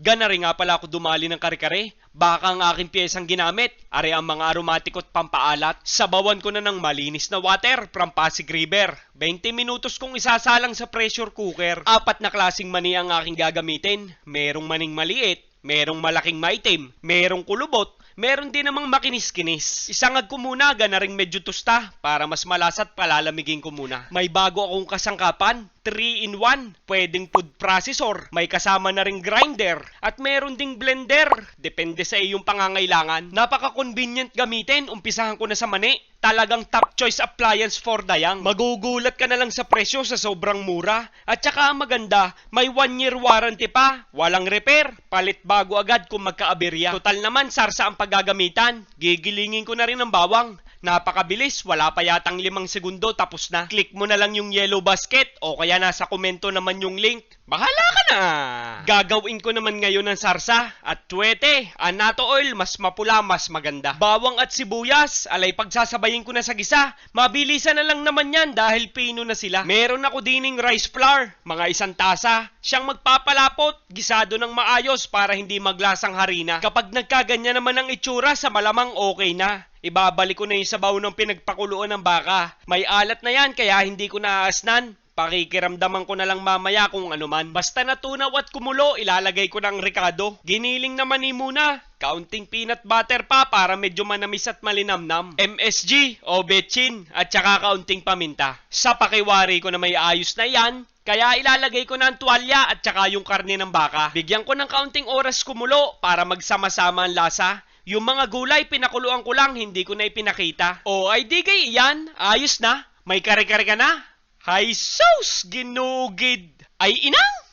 Gana rin nga pala ako dumali ng kare-kare. Baka ang aking piyesang ginamit. Are ang mga aromatiko at pampaalat. Sabawan ko na ng malinis na water from Pasig River. 20 minutos kong isasalang sa pressure cooker. Apat na klasing mani ang aking gagamitin. Merong maning maliit, merong malaking maitim, merong kulubot, meron din namang makinis-kinis. Isangag ko muna, gana ring medyo tusta para mas malasat palalamigin ko muna. May bago akong kasangkapan, 3 in 1. Pwedeng food processor, may kasama na ring grinder, at meron ding blender. Depende sa iyong pangangailangan. Napaka-convenient gamitin, umpisahan ko na sa mani. Talagang top choice appliance for dayang. Magugulat ka na lang sa presyo sa sobrang mura. At saka ang maganda, may 1 year warranty pa. Walang repair, palit bago agad kung magkaaberya. Total naman, sarsa ang paggagamitan. Gigilingin ko na rin ng bawang. Napakabilis, wala pa yatang limang segundo tapos na. Click mo na lang yung yellow basket o kaya nasa komento naman yung link. Bahala ka na! Gagawin ko naman ngayon ng sarsa at tuwete, anato oil, mas mapula, mas maganda. Bawang at sibuyas, alay pagsasabayin ko na sa gisa. Mabilisan na lang naman yan dahil pino na sila. Meron ako dining rice flour, mga isang tasa. Siyang magpapalapot, gisado ng maayos para hindi maglasang harina. Kapag nagkaganya naman ang itsura, sa malamang okay na. Ibabalik ko na yung sabaw ng pinagpakuluan ng baka. May alat na yan kaya hindi ko naaasnan. Pakikiramdaman ko na lang mamaya kung ano man. Basta natunaw at kumulo, ilalagay ko ng rekado. Giniling naman ni muna. Kaunting peanut butter pa para medyo manamis at malinamnam. MSG o at saka kaunting paminta. Sa pakiwari ko na may ayos na yan, kaya ilalagay ko ang tuwalya at saka yung karne ng baka. Bigyan ko ng kaunting oras kumulo para magsama-sama ang lasa. Yung mga gulay, pinakuluan ko lang, hindi ko na ipinakita. O ay di kay iyan, ayos na. May kare-kare ka na. Hay sus, ginugid. Ay inang!